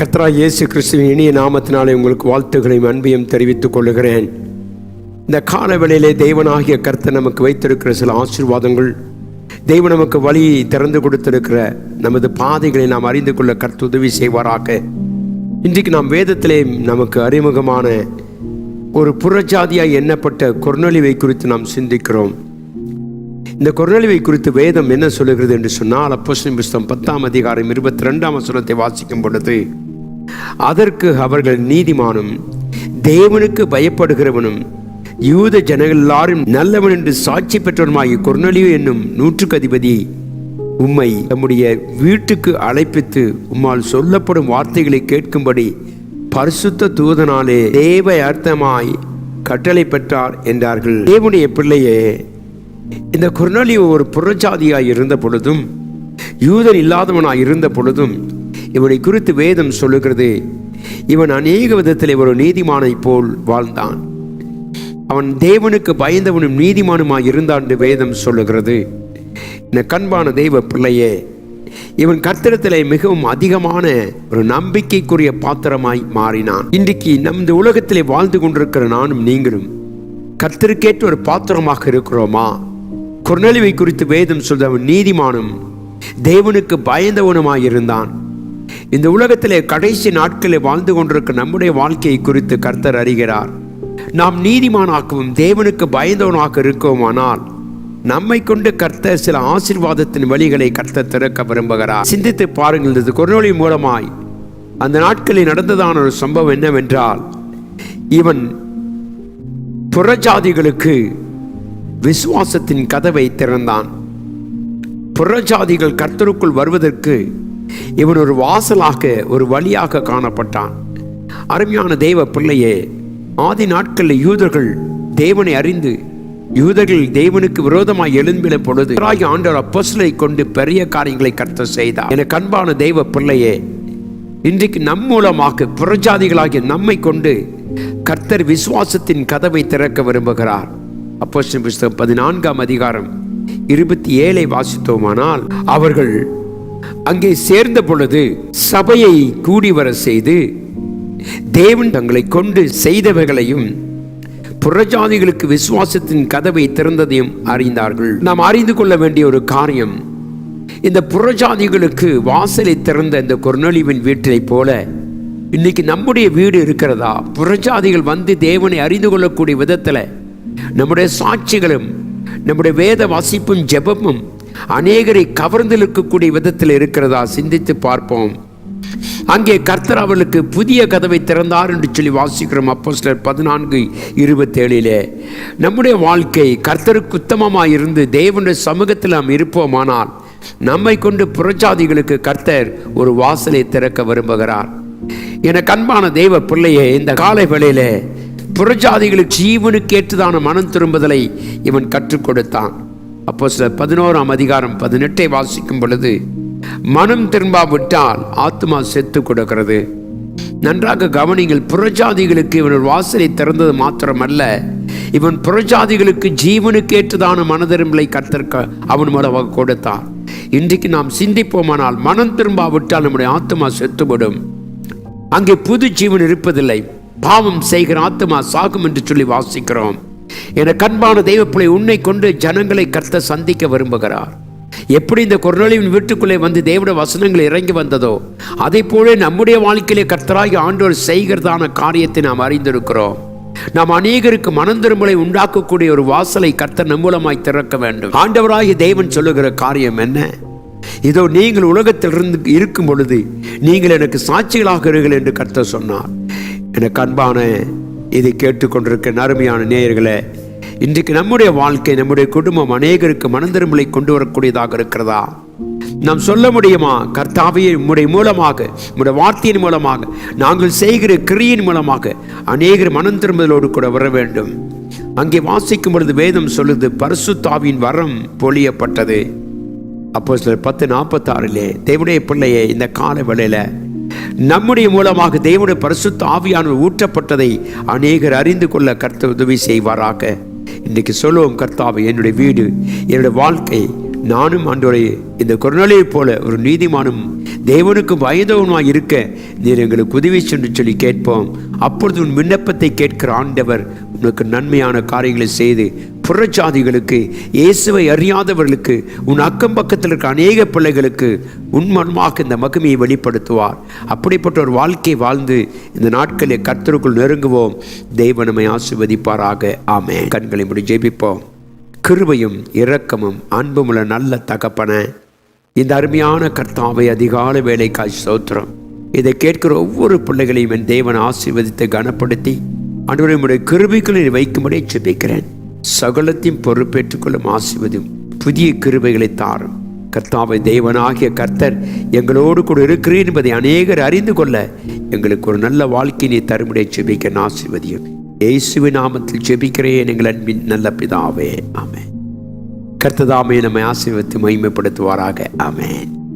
கத்ரா இயேசு கிறிஸ்துவின் இனிய நாமத்தினாலே உங்களுக்கு வாழ்த்துக்களையும் அன்பையும் தெரிவித்துக் கொள்கிறேன் இந்த காலவெளியிலே தெய்வனாகிய கர்த்தர் நமக்கு வைத்திருக்கிற சில ஆசீர்வாதங்கள் தெய்வம் நமக்கு வழி திறந்து கொடுத்திருக்கிற நமது பாதைகளை நாம் அறிந்து கொள்ள கர்த்த உதவி செய்வாராக. இன்றைக்கு நாம் வேதத்திலே நமக்கு அறிமுகமான ஒரு புறஜாதியாக எண்ணப்பட்ட கொர்நொலிவை குறித்து நாம் சிந்திக்கிறோம். இந்த கொர்நொலிவை குறித்து வேதம் என்ன சொல்லுகிறது என்று சொன்னால் அப்போ புஸ்தம் பத்தாம் அதிகாரம் இருபத்தி ரெண்டாம் வசனத்தை வாசிக்கும் பொழுது அதற்கு அவர்கள் நீதிமானும் தேவனுக்கு பயப்படுகிறவனும் யூத ஜனங்கள் எல்லாரும் நல்லவன் என்று சாட்சி பெற்றவனுமாகிய கொர்னலியோ என்னும் நூற்றுக்கு அதிபதி உம்மை நம்முடைய வீட்டுக்கு அழைப்பித்து உம்மால் சொல்லப்படும் வார்த்தைகளை கேட்கும்படி பரிசுத்த தூதனாலே தேவ அர்த்தமாய் கட்டளை பெற்றார் என்றார்கள். தேவனுடைய பிள்ளையே இந்த குர்நலி ஒரு புறஜாதியாய் இருந்த பொழுதும் யூதன் இல்லாதவனாய் இருந்த பொழுதும் இவனை குறித்து வேதம் சொல்லுகிறது. இவன் அநேக விதத்தில் ஒரு நீதிமானை போல் வாழ்ந்தான். அவன் தேவனுக்கு பயந்தவனும் நீதிமானுமாய் இருந்தான் என்று வேதம் சொல்லுகிறது. இந்த கண்பான தெய்வ பிள்ளையே இவன் கத்திரத்தில் மிகவும் அதிகமான ஒரு நம்பிக்கைக்குரிய பாத்திரமாய் மாறினான். இன்றைக்கு நம் இந்த உலகத்திலே வாழ்ந்து கொண்டிருக்கிற நானும் நீங்களும் கர்த்தருக்கேற்ற ஒரு பாத்திரமாக இருக்கிறோமா? குர்நலிவை குறித்து வேதம் சொல்ற அவன் நீதிமானும் தேவனுக்கு பயந்தவனுமாய் இருந்தான். இந்த உலகத்திலே கடைசி நாட்களில் வாழ்ந்து கொண்டிருக்க நம்முடைய வாழ்க்கையை குறித்து கர்த்தர் அறிகிறார். நாம் நீதிமானாக்கவும் தேவனுக்கு பயந்தவனாக இருக்கோமானால் நம்மை கொண்டு கர்த்தர் சில ஆசீர்வாதத்தின் வழிகளை கர்த்தர் திறக்க விரும்புகிறார். சிந்தித்து பாருங்கள் இந்த குரநொலி மூலமாய் அந்த நாட்களில் நடந்ததான ஒரு சம்பவம் என்னவென்றால் இவன் புறஜாதிகளுக்கு விசுவாசத்தின் கதவை திறந்தான். புறஜாதிகள் கர்த்தருக்குள் வருவதற்கு இவன் ஒரு வாசலாக ஒரு வழியாக காணப்பட்டான். அருமையான தெய்வ பிள்ளையே ஆதி நாட்களில் யூதர்கள் தேவனை அறிந்து யூதர்கள் தேவனுக்கு விரோதமாய் எழும்பின பொழுது ஆண்டவர் அப்போஸ்தலரை கொண்டு பெரிய காரியங்களை கர்த்தர் செய்தார். என கண்பான தெய்வ பிள்ளையே இன்றைக்கு நம் மூலமாக புறஜாதிகளாகிய நம்மை கொண்டு கர்த்தர் விசுவாசத்தின் கதவை திறக்க விரும்புகிறார். அப்போ புஸ்தகம் பதினான்காம் அதிகாரம் இருபத்தி ஏழை வாசித்தோமானால் அவர்கள் அங்கே சேர்ந்த பொழுது சபையை கூடி வர செய்து தேவன் தங்களை கொண்டு செய்தவைகளையும் புறஜாதிகளுக்கு விசுவாசத்தின் கதவை திறந்ததையும் அறிந்தார்கள். நாம் அறிந்து கொள்ள வேண்டிய ஒரு காரியம் இந்த புறஜாதிகளுக்கு வாசலை திறந்த இந்த கொர்நொலிவின் வீட்டைப் போல இன்னைக்கு நம்முடைய வீடு இருக்கிறதா? புறஜாதிகள் வந்து தேவனை அறிந்து கொள்ளக்கூடிய விதத்தில் நம்முடைய சாட்சிகளும் நம்முடைய வேத வாசிப்பும் ஜெபமும் அநேகரை கவர்ந்திருக்கக்கூடிய விதத்தில் இருக்கிறதா சிந்தித்து பார்ப்போம். அங்கே கர்த்தர் அவளுக்கு புதிய கதவை திறந்தார் என்று சொல்லி வாசிக்கிறோம் அப்போ சிலர் பதினான்கு இருபத்தேழிலே. நம்முடைய வாழ்க்கை கர்த்தருக்கு உத்தமமாக இருந்து தேவனுடைய சமூகத்தில் நாம் இருப்போமானால் நம்மை கொண்டு புறஜாதிகளுக்கு கர்த்தர் ஒரு வாசலை திறக்க விரும்புகிறார். என கண்பான தெய்வ பிள்ளையே இந்த காலை வேளையிலே புறஜாதிகளுக்கு ஜீவனுக்கு ஏற்றுதான மனம் திரும்புதலை இவன் கற்றுக் கொடுத்தான். அப்போ சில பதினோராம் அதிகாரம் பதினெட்டை வாசிக்கும் பொழுது மனம் திரும்பாவிட்டால் ஆத்மா செத்து கொடுக்கிறது. நன்றாக கவனிங்கள் புறஜாதிகளுக்கு இவன் வாசலை திறந்தது மாத்திரமல்ல. இவன் புறஜாதிகளுக்கு ஜீவனுக்கு ஏற்றதான மனதிரும்பலை கத்திருக்க அவன் மூலமாக கொடுத்தான் இன்றைக்கு நாம் சிந்திப்போமானால் மனம் திரும்பாவிட்டால் நம்முடைய ஆத்மா செத்துவிடும். அங்கே புது ஜீவன் இருப்பதில்லை. பாவம் செய்கிற ஆத்மா சாகும் என்று சொல்லி வாசிக்கிறோம். என கண்பான தெய்வப்பிள்ளை உன்னை கொண்டு ஜனங்களை கர்த்த சந்திக்க விரும்புகிறார். எப்படி இந்த கொரோனாவின் வீட்டுக்குள்ளே வந்து தேவட வசனங்கள் இறங்கி வந்ததோ அதை போல நம்முடைய வாழ்க்கையிலே கர்த்தராகி ஆண்டோர் செய்கிறதான காரியத்தை நாம் அறிந்திருக்கிறோம். நாம் அநேகருக்கு மனந்திரும்பலை உண்டாக்கக்கூடிய ஒரு வாசலை கர்த்தர் நம்மூலமாய் திறக்க வேண்டும். ஆண்டவராகி தேவன் சொல்லுகிற காரியம் என்ன? இதோ நீங்கள் உலகத்தில் இருந்து இருக்கும் பொழுது நீங்கள் எனக்கு சாட்சிகளாக இருங்கள் என்று கர்த்தர் சொன்னார். எனக்கு அன்பான இதை கேட்டுக்கொண்டிருக்க அருமையான நேயர்களே இன்றைக்கு நம்முடைய வாழ்க்கை நம்முடைய குடும்பம் அநேகருக்கு மனந்திருமலை கொண்டு வரக்கூடியதாக இருக்கிறதா? நாம் சொல்ல முடியுமா? கர்த்தாவையை உம்முடைய மூலமாக உம்முடைய வார்த்தையின் மூலமாக நாங்கள் செய்கிற கிரியின் மூலமாக அநேகர் மனம் திரும்புதலோடு கூட வர வேண்டும். அங்கே வாசிக்கும் பொழுது வேதம் சொல்லுது பரிசுத்தாவின் வரம் பொழியப்பட்டது. அப்போ சிலர் பத்து நாற்பத்தாறிலே தேவனுடைய பிள்ளையை இந்த கால வேளையில் நம்முடைய மூலமாக தேவனுடைய பரிசுத்த ஆவியானவர் ஊற்றப்பட்டதை அநேகர் அறிந்து கொள்ள கர்த்த உதவி செய்வாராக. இன்றைக்கு சொல்லுவோம் கர்த்தாவை என்னுடைய வீடு என்னுடைய வாழ்க்கை நானும் ஆண்டவரை இந்த கொரோனாவை போல ஒரு நீதிமானும் தேவனுக்கு வயதவனுமாய் இருக்க நீர் எங்களுக்கு உதவி சென்று சொல்லி கேட்போம். அப்பொழுது உன் விண்ணப்பத்தை கேட்கிற ஆண்டவர் உனக்கு நன்மையான காரியங்களை செய்து புறஜாதிகளுக்கு இயேசுவை அறியாதவர்களுக்கு உன் அக்கம் பக்கத்தில் இருக்க அநேக பிள்ளைகளுக்கு உண்மனமாக இந்த மகிமையை வெளிப்படுத்துவார். அப்படிப்பட்ட ஒரு வாழ்க்கை வாழ்ந்து இந்த நாட்களில் கர்த்தருக்குள் நெருங்குவோம். தெய்வ நம்மை ஆசிர்வதிப்பாராக. ஆமே கண்களை முடி ஜெபிப்போம். கிருபையும் இரக்கமும் அன்புமுள்ள நல்ல தகப்பன இந்த அருமையான கர்த்தாவை அதிகால வேலைக்காய் சோத்திரம் இதை கேட்கிற ஒவ்வொரு பிள்ளைகளையும் என் தேவன் ஆசீர்வதித்து கனப்படுத்தி அன்றைய கிருபைகளில் வைக்கும்படி ஜெபிக்கிறேன். சகலத்தையும் பொறுப்பேற்றுக் கொள்ளும் ஆசிர்வதும் புதிய கிருபைகளை தாரும். கர்த்தாவை தேவனாகிய கர்த்தர் எங்களோடு கூட இருக்கிறேன் என்பதை அநேகர் அறிந்து கொள்ள எங்களுக்கு ஒரு நல்ல வாழ்க்கையினை தருமுடைய ஜெபிக்க ஆசிர்வதியும். இயேசுவின் நாமத்தில் ஜெபிக்கிறேன் எங்கள் அன்பின் நல்ல பிதாவே. ஆமென். கர்த்ததாமே நம்மை ஆசீர்வத்து மகிமைப்படுத்துவாராக. ஆமேன்.